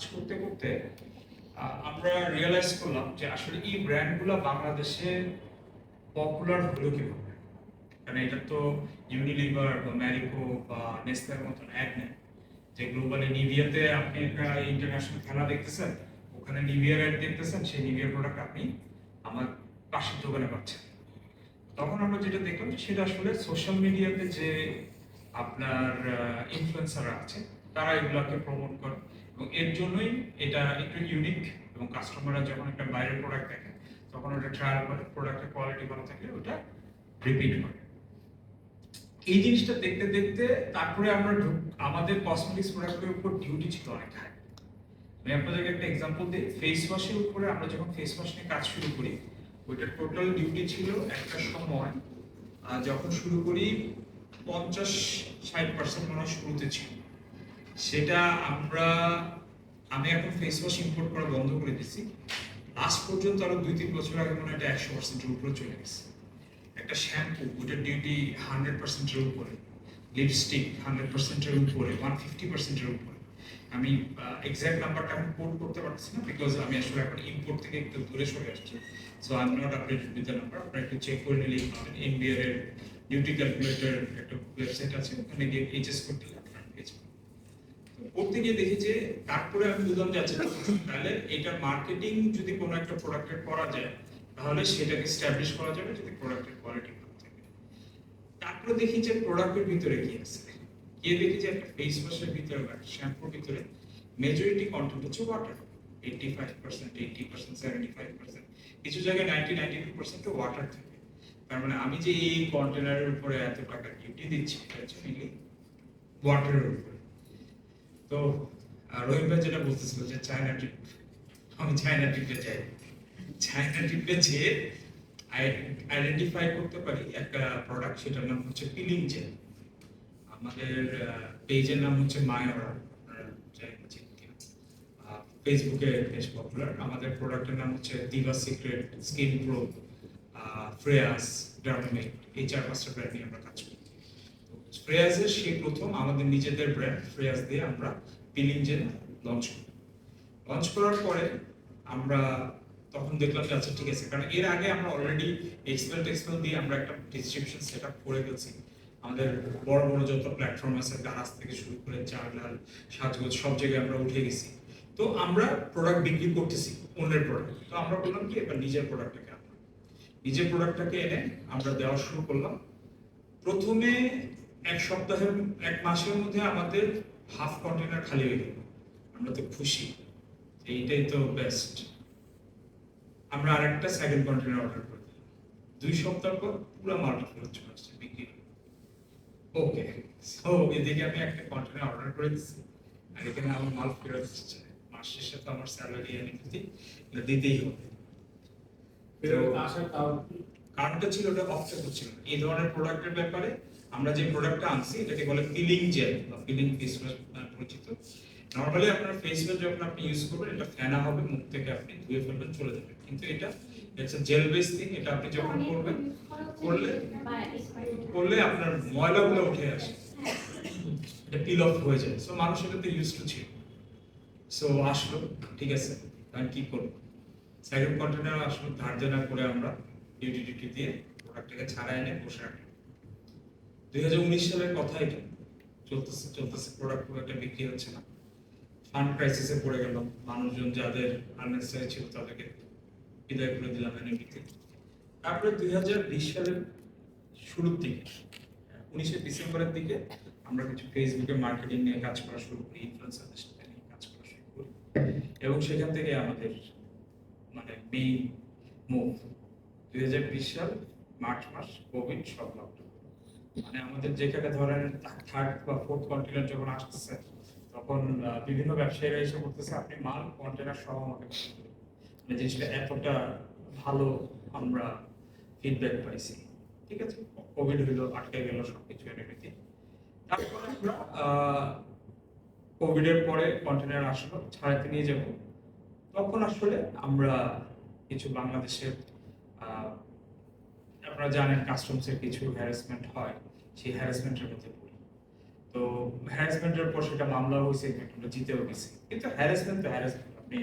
কাজ করতে করতে আমরা রিয়েলাইজ করলাম যে আসলে এই ব্র্যান্ডগুলো বাংলাদেশে পপুলার হলো কীভাবে? কারণ এটা তো ইউনিলিভার বা ম্যারিকো বা নেসলের মতন অ্যাড নেই। যে গ্লোবালি নিভিয়াতে আপনি একটা ইন্টারন্যাশনাল খেলা দেখতেছেন, ওখানে নিভিয়ার অ্যাড দেখতেছেন, সেই নিভিয়ার প্রোডাক্ট আপনি আমার পাশের দোকানে পাচ্ছেন। তখন আমরা যেটা দেখলাম যে সেটা আসলে সোশ্যাল মিডিয়াতে যে আপনার ইনফ্লুয়েন্সাররা আছে, তারা এগুলোকে প্রমোট করে। এবং এর জন্যই এটা একটু ইউনিক এবং কাস্টমাররা যখন একটা বাইরের প্রোডাক্ট দেখে, তখন ওটা ট্রায়াল করে প্রোডাক্টের কোয়ালিটি ভালো থাকলে ওটা রিপিট করে। এই জিনিসটা দেখতে দেখতে তারপরে আমরা আমাদের কসমেটিক্স প্রোডাক্টের উপর ডিউটি ছিল অনেক হাই আমি আপনাদেরকে একটা এক্সাম্পল দিই ফেস ওয়াশের উপরে আমরা যখন ফেস ওয়াশ নিয়ে কাজ শুরু করি, ওইটা টোটাল ডিউটি ছিল একটা সময় যখন শুরু করি পঞ্চাশ, ষাট পার্সেন্ট মনে হয় শুরুতে ছিল। সেটা আমরা, আমি এখন ফেস ওয়াশ ইম্পোর্ট করা বন্ধ করে দিছি। লাস্ট পর্যন্ত আরও দুই তিন বছর আগে মনে হয় এটা একশো পার্সেন্টের উপরে চলে গেছে। একটা শ্যাম্পু ওটার ডিউটি হান্ড্রেড পার্সেন্টের উপরে লিপস্টিক হান্ড্রেড পার্সেন্টের উপরে ওয়ান ফিফটি পার্সেন্টের উপরে আমি এক্সাক্ট নাম্বারটা এখন কোড করতে পারছি না বিকজ আমি আসলে এখন ইম্পোর্ট থেকে একটু দূরে সরে আসছি। So I am not updated with the number আপনারা একটু চেক করে নিলেই পাবেন। এনবিআর এর ডিউটি ক্যালকুলেটর একটা ওয়েবসাইট আছে, ওখানে গিয়ে এইচএস করতে গিয়ে দেখি যে তারপরে আমি বুঝলাম আচ্ছা তাহলে এটা মার্কেটিং যদি কোনো একটা প্রোডাক্টের করা যায়, তাহলে সেটাকে স্ট্যাবলিশ করা যাবে যদি প্রোডাক্টের কোয়ালিটি ভালো থাকে। তারপরে দেখি যে প্রোডাক্টের ভিতরে কি আছে। গিয়ে দেখি যে একটা ফেস ওয়াশের ভিতরে বা শ্যাম্পুর ভিতরে মেজরিটি কন্টেন্ট হচ্ছে water eighty five percent eighty percent seventy five percent কিছু জায়গায় নাইনটি নাইনটি পার্সেন্ট ওয়াটার থাকে। তার মানে আমি যে এই কন্টেনারের উপরে এত টাকা ডিউটি দিচ্ছি, এটা হচ্ছে ওয়াটারের উপরে। তো রহিম ভাই যেটা বলতেছিল যে চায়না ট্রিপ আমি চায়না ট্রিপে যাই। চায়না ট্রিপে যেয়ে আইডেন্টিফাই করতে পারি একটা প্রোডাক্ট সেটার নাম হচ্ছে পিলিং জেল আমাদের পেজের নাম হচ্ছে মায়োরা ফেসবুকে বেশ পপুলার আমাদের প্রোডাক্টের নাম হচ্ছে Diva Secret Skin Pro Freyas Dermamate এই চার পাঁচটা ব্র্যান্ড নিয়ে আমরা কাজ করি। ফ্রেয়াসের সেই প্রথম আমাদের নিজেদের ব্র্যান্ড ফ্রেয়াস দিয়ে আমরা পিলিং জেল লঞ্চ করি। লঞ্চ করার পরে আমরা তখন দেখলাম যে আচ্ছা ঠিক আছে, কারণ এর আগে আমরা অলরেডি এক্সপেল টেক্সপেল দিয়ে আমরা একটা ডিস্ট্রিবিউশন সেট আপ করে ফেলছি। আমাদের বড় বড় যত প্ল্যাটফর্ম আছে গাছ থেকে শুরু করে চারলাল সাজগোজ, সব জায়গায় আমরা উঠে গেছি। তো আমরা প্রোডাক্ট বিক্রি করতেছি অন্যের প্রোডাক্ট তো আমরা বললাম কি, এবার নিজের প্রোডাক্টটাকে আনলাম নিজের প্রোডাক্টটাকে এনে আমরা দেওয়া শুরু করলাম। প্রথমে এক সপ্তাহের এক মাসের মধ্যে আমাদের হাফ কন্টেনার খালি হয়ে গেল। আমরা তো খুশি। এইটাই তো বেস্ট আমরা আরেকটা সেকেন্ড কন্টেনার অর্ডার করে দিলাম। দুই সপ্তাহ পর পুরো মালটা ফেরত চলে আসছে বিক্রি ওকে সো এদিকে আমি একটা কন্টেনার অর্ডার করে দিচ্ছি আর এখানে আমার মাল ফেরত আসছে মাস শেষে তো আমার স্যালারি এনে দিতে দিতেই হবে। কারণটা ছিল ওটা অফসেট হচ্ছিল এই ধরনের প্রোডাক্টের ব্যাপারে আমরা যে প্রোডাক্টটা আনছি এটাকে বলে পিলিং জেল বা পিলিং ফেস ওয়াশ পরিচিত। নর্মালি আপনার ফেস ওয়াশ যখন আপনি ইউজ করবেন এটা ফেনা হবে মুখ থেকে আপনি ধুয়ে ফেলবেন চলে যাবে। কিন্তু এটা ইটস জেল বেস থিং এটা আপনি যখন করবেন করলে করলে আপনার ময়লাগুলো উঠে আসে। এটা পিল অফ হয়ে যায়। সো মানুষ এটাতে ইউজ টু ছিল সো আসলো ঠিক আছে আমি কি করব? সেকেন্ড কন্টেনার আসলো ধার দেনা করে আমরা ডিউটি ডিউটি দিয়ে প্রোডাক্টটাকে ছাড়া এনে বসে রাখলাম দুই সালের কথা এটা। চলতেছে চলতেছে প্রোডাক্ট খুব একটা বিক্রি হচ্ছে না। ফান্ড ক্রাইসিসে পড়ে গেলাম। মানুষজন যাদের আননেসেসারি ছিল তাদেরকে বিদায় করে দিলাম এনএবিতে তারপরে দুই হাজার বিশ সালের শুরুর দিকে, উনিশে ডিসেম্বরের দিকে আমরা কিছু ফেসবুকে মার্কেটিং নিয়ে কাজ করা শুরু করি ইনফ্লুয়েন্সারদের সাথে নিয়ে কাজ করা শুরু করি। এবং সেখান থেকে আমাদের মানে মেইন মুভ দুই হাজার বিশ সাল, মার্চ মাস কোভিড সব লকডাউন মানে আমাদের যেখানে ধরেন থার্ড বা ফোর্থ কন্টিনেন্ট যখন আসতেছে, তখন বিভিন্ন ব্যবসায়ীরা এসে বলতেছে, আপনি মাল কন্টেনার সহ আমাকে মানে জিনিসটা এতটা ভালো আমরা ফিডব্যাক পাইছি। ঠিক আছে? কোভিড হইল, আটকে গেল, সবকিছু এমনিতে তারপরে আমরা কোভিডের পরে কন্টেনার আসলো, ছাড়াতে নিয়ে যাব। তখন আসলে আমরা কিছু বাংলাদেশের আপনারা জানেন কাস্টমসের কিছু হ্যারাসমেন্ট হয়, সেই হ্যারাসমেন্টের মধ্যে পড়ি। তো হ্যারাসমেন্টের পর সেটা মামলা হয়েছে আমরা জিতেও গেছি। কিন্তু হ্যারাসমেন্ট তো হ্যারাসমেন্ট আপনি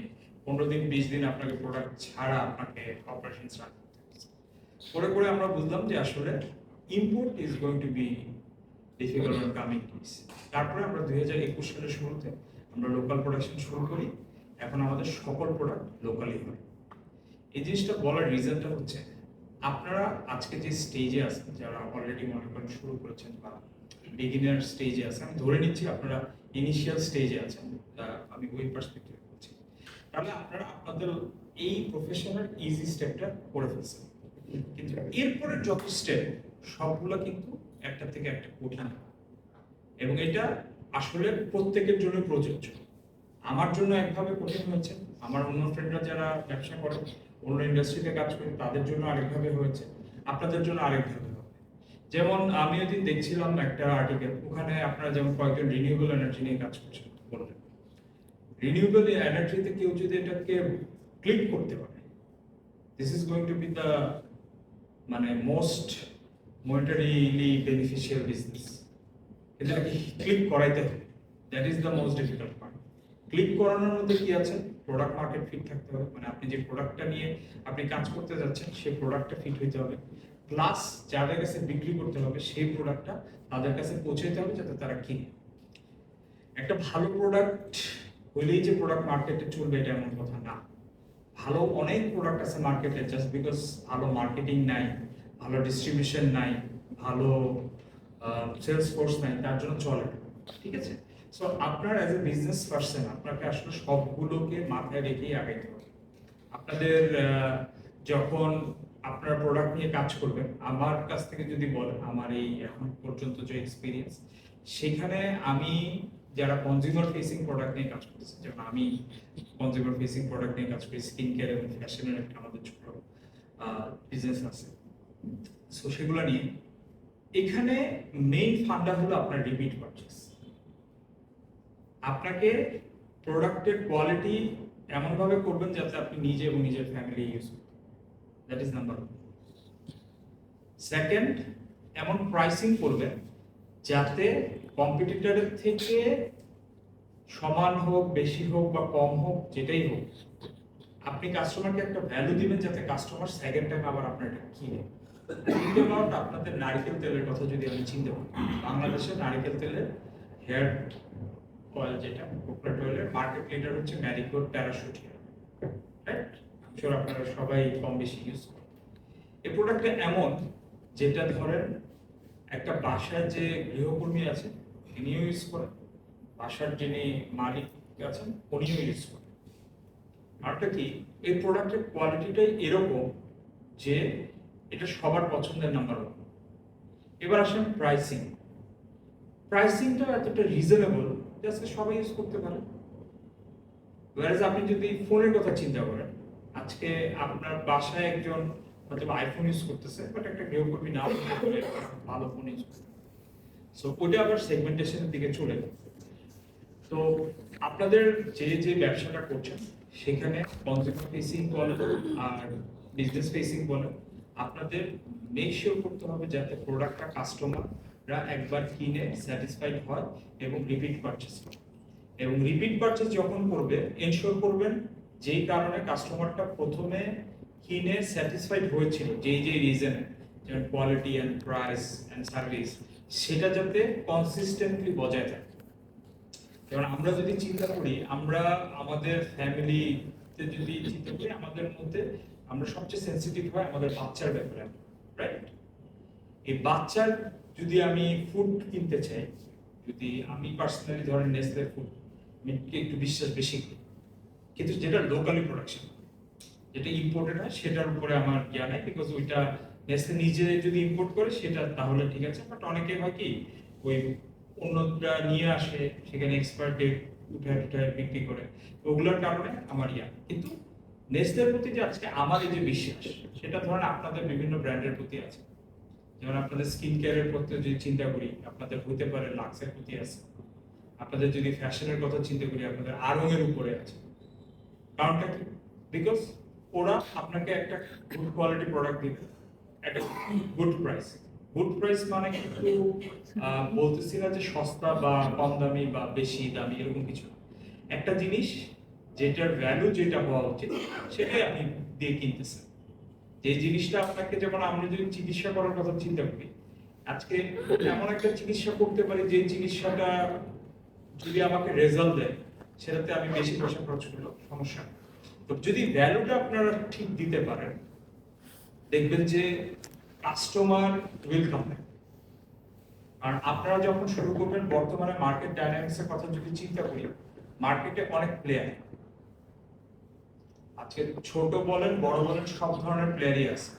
পনেরো দিন, বিশ দিন আপনাকে প্রোডাক্ট ছাড়া আপনাকে অপারেশন করতে। পরে পরে আমরা বুঝলাম যে আসলে import is going to be difficult on coming days তারপরে আমরা দুই হাজার একুশ সালের শুরুতে আমরা লোকাল প্রোডাকশন শুরু করি। এখন আমাদের সকল প্রোডাক্ট লোকালি হয়। এই জিনিসটা বলার রিজনটা হচ্ছে আপনারা আজকে যে স্টেজে আছেন, যারা অলরেডি মনে করেন শুরু করেছেন বা বিগিনার স্টেজে আছেন আমি ধরে নিচ্ছি আপনারা ইনিশিয়াল স্টেজে আছেন আমি ওই পার্সপেক্টিভ বলছি। তাহলে আপনারা আপনাদের এই প্রফেশনাল ইজি স্টেপটা করে ফেলছেন। কিন্তু এরপরে যত স্টেপ সবগুলো কিন্তু একটা থেকে একটা কঠিন। এবং এটা আসলে প্রত্যেকের জন্য প্রযোজ্য। আমার জন্য একভাবে কঠিন হয়েছে। আমার অন্য ফ্রেন্ডরা যারা ব্যবসা করে অন্য ইন্ডাস্ট্রিতে কাজ করে, তাদের জন্য আরেকভাবে হয়েছে। আপনাদের জন্য আরেকভাবে হবে। যেমন আমি ওদিন দেখছিলাম একটা আর্টিকেল ওখানে আপনারা যেমন কয়েকজন রিনিউয়েবল এনার্জি নিয়ে কাজ করছেন বললেন। রিনিউয়েবল এনার্জিতে কেউ যদি এটাকে ক্লিক করতে পারে this is going to be the মানে মোস্ট মনিটারিলি বেনিফিশিয়াল বিজনেস এটাকে ক্লিক করাইতে হবে। That is the most difficult part click করানোর মধ্যে কি আছে? প্রোডাক্ট মার্কেট ফিট থাকতে হবে। মানে আপনি যে প্রোডাক্টটা নিয়ে আপনি কাজ করতে যাচ্ছেন, সেই প্রোডাক্টটা ফিট হইতে হবে। প্লাস যাদের কাছে বিক্রি করতে হবে, সেই প্রোডাক্টটা তাদের কাছে পৌঁছাইতে হবে যাতে তারা কিনে। একটা ভালো প্রোডাক্ট হইলেই যে প্রোডাক্ট মার্কেটে চলবে, এটা এমন কথা না। ভালো অনেক প্রোডাক্ট আছে মার্কেটে জাস্ট বিকজ ভালো মার্কেটিং নাই, ভালো ডিস্ট্রিবিউশন নাই, ভালো সেলস ফোর্স নাই, তার জন্য চলে ঠিক আছে? সো আপনার অ্যাজ এ বিজনেস পার্সন আপনাকে আসলে সবগুলোকে মাথায় রেখেই আগাইতে হবে। আপনাদের যখন আপনার প্রোডাক্ট নিয়ে কাজ করবেন, আমার কাছ থেকে যদি বলেন, আমার এই এখন পর্যন্ত যে এক্সপিরিয়েন্স সেখানে আমি যারা কনজিউমার ফেসিং প্রোডাক্ট নিয়ে কাজ করতেছি, যেমন আমি কনজিউমার ফেসিং প্রোডাক্ট নিয়ে কাজ করি স্কিন কেয়ার এবং ফ্যাশনের একটা আমাদের ছোট বিজনেস আছে। সো সেগুলো নিয়ে, এখানে মেইন ফান্ডা হলো আপনার রিপিট পারচেস আপনাকে প্রোডাক্টের কোয়ালিটি এমনভাবে করবেন যাতে আপনি নিজে এবং নিজের ফ্যামিলি ইউজ করতে that is number one second এমন প্রাইসিং করবেন যাতে কম্পিটিটরের থেকে সমান হোক, বেশি হোক বা কম হোক, যেটাই হোক, আপনি কাস্টমারকে একটা ভ্যালু দিবেন যাতে কাস্টমার সেকেন্ড টাইম আবার আপনার এটা কিনে। About আপনাদের নারকেল তেলের কথা যদি আমি চিনতে পারি বাংলাদেশে নারকেল তেলের হেয়ার অয়েল যেটা কোকোনাট অয়েলের মার্কেট লিডার হচ্ছে ম্যারিকোর প্যারাশুটিয়া রাইট শিওর আপনারা সবাই কম বেশি ইউজ করেন। এই প্রোডাক্টটা এমন, যেটা ধরেন একটা বাসার যে গৃহকর্মী আছে তিনিও ইউজ করেন। বাসার যিনি মালিক আছেন, উনিও ইউজ করেন। আরটা কি, এই প্রোডাক্টের কোয়ালিটিটাই এরকম যে এটা সবার পছন্দের নাম্বার ওয়ান এবার আসেন প্রাইসিং প্রাইসিংটা এতটা রিজনেবল আজকে সবাই ইউজ করতে পারে ওয়ারেজ আপনি যদি ফোনের কথা চিন্তা করেন, আজকে আপনার বাসায় একজন হয়তো আইফোন ইউজ করতেছে বাট একটা গৃহকর্মী না ভালো ফোন ইউজ সো ওটা আবার সেগমেন্টেশনের দিকে চলে তো, আপনাদের যে যে ব্যবসাটা করছেন, সেখানে কনজিউমার ফেসিং বলেন আর বিজনেস ফেসিং বলেন, আপনাদের মেক করতে হবে যাতে প্রোডাক্টটা কাস্টমাররা একবার কিনে স্যাটিসফাইড হয় এবং রিপিট পারচেস করে এবং রিপিট পারচেস যখন করবে এনশিওর করবেন যেই কারণে কাস্টমারটা প্রথমে কিনে স্যাটিসফাইড হয়েছিল, যেই যেই রিজনে যেমন quality and price and service সেটা যাতে কনসিস্টেন্টলি বজায় থাকে। যেমন আমরা যদি চিন্তা করি, আমরা আমাদের ফ্যামিলিতে যদি চিন্তা করি, আমাদের মধ্যে আমরা সবচেয়ে সেন্সিটিভ হয় আমাদের বাচ্চার ব্যাপারে রাইট এই বাচ্চার যদি আমি ফুড কিনতে চাই, যদি আমি পার্সোনালি ধরেন নেসলে ফুড মিটকে একটু বিশ্বাস বেশি করি। কিন্তু যেটা লোকালি প্রোডাকশন যেটা ইম্পোর্টেড হয়, সেটার উপরে আমার জ্ঞান নাই বিকজ ওইটা নেসলে নিজে যদি ইম্পোর্ট করে, সেটা তাহলে ঠিক আছে। বাট অনেকে হয় কি, ওই অন্যটা নিয়ে আসে, সেখানে এক্সপায়ার ডেট উঠে উঠে বিক্রি করে। ওগুলোর কারণে আমার ইয়া। কিন্তু নেসলের প্রতি যে আজকে আমার যে বিশ্বাস, সেটা ধরেন আপনাদের বিভিন্ন ব্র্যান্ডের প্রতি আছে। যেমন আপনাদের স্কিন কেয়ারের প্রতি যদি চিন্তা করি, আপনাদের হতে পারে লাক্সের প্রতি আছে। আপনাদের যদি ফ্যাশনের কথা চিন্তা করি, আপনাদের আরং এর উপরে আছে। কারণটা কি? বিকজ ওরা আপনাকে একটা গুড কোয়ালিটি প্রোডাক্ট দিবে। একটা গুড প্রাইস গুড প্রাইস মানে কিন্তু বলতেছি না যে সস্তা বা কম দামি বা বেশি দামি, এরকম কিছু একটা জিনিস যেটার ভ্যালু যেটা হওয়া উচিত, সেটাই আপনি দিয়ে কিনতেছেন। যে জিনিসটা আপনাকে যেমন আমরা যদি চিকিৎসা করার কথা চিন্তা করি, আজকে এমন একটা চিকিৎসা করতে পারি যে চিকিৎসাটা যদি আমাকে রেজাল্ট দেয়, সেটাতে আমি বেশি পয়সা খরচ করলেও সমস্যা তো যদি ভ্যালুটা আপনারা ঠিক দিতে পারেন, দেখবেন যে কাস্টমার ওয়েলকাম কাম আর আপনারা যখন শুরু করবেন, বর্তমানে মার্কেট ডাইনামিক্সের কথা যদি চিন্তা করি মার্কেটে অনেক প্লেয়ার আজকে ছোট বলেন, বড় বলেন, সব ধরনের প্লেয়ারই আছে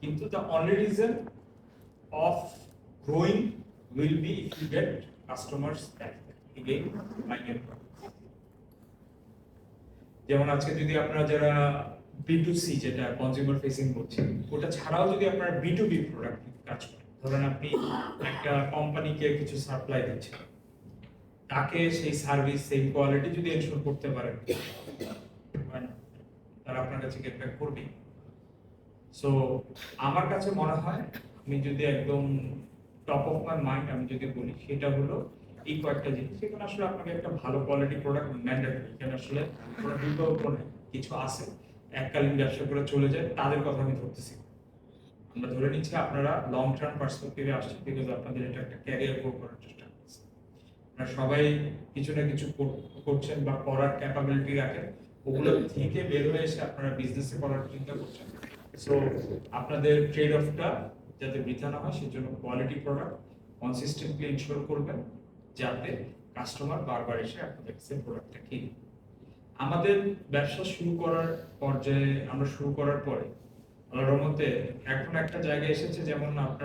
কিন্তু the only reason of growing will be if you get customers যেমন আজকে যদি আপনারা যারা বি2সি যেটা কনজিউমার ফেসিং করছেন, ওটা ছাড়াও যদি আপনারা বি2বি প্রোডাক্ট কাজ করেন, ধরেন আপনি একটা কোম্পানিকে কিছু সাপ্লাই দিচ্ছেন, তাকে সেই সার্ভিস সেই কোয়ালিটি যদি এনশোর করতে পারেন? তারা আপনার কাছে গেট ব্যাক করবেই। সো আমার কাছে মনে হয়, আমি যদি একদম টপ অফ মাই মাইন্ড আমি যদি বলি, সেটা হলো এই কয়েকটা জিনিস। সেখানে আসলে আপনাকে একটা ভালো কোয়ালিটি প্রোডাক্ট ম্যান্ডেটরি এখানে আসলে বিকল্প নেই। কিছু আছে, এককালীন ব্যবসা করে চলে যায়, তাদের কথা আমি ধরতেছি। আমরা ধরে নিচ্ছি আপনারা লং টার্ম পার্সপেক্টিভে আসছেন বিকজ আপনাদের এটা একটা ক্যারিয়ার গ্রো করার চেষ্টা করছেন আপনারা সবাই কিছু না কিছু করছেন বা করার ক্যাপাবিলিটি রাখেন। ওগুলো থেকে বের হয়ে এসে আপনারা বিজনেসে করার চিন্তা করছেন। সো আপনাদের ট্রেড অফটা যাতে বৃথা না হয়, সেজন্য কোয়ালিটি প্রোডাক্ট কনসিস্টেন্টলি ইনশোর করবেন, যাতে কাস্টমার বারবার এসে আপনাদের কাছে প্রোডাক্টটা কিনে আমাদের ব্যবসা শুরু করার পর্যায়ে, আমরা শুরু করার পরে, আল্লাহর রহমতে এখন একটা জায়গায় এসেছে যেমন আপনার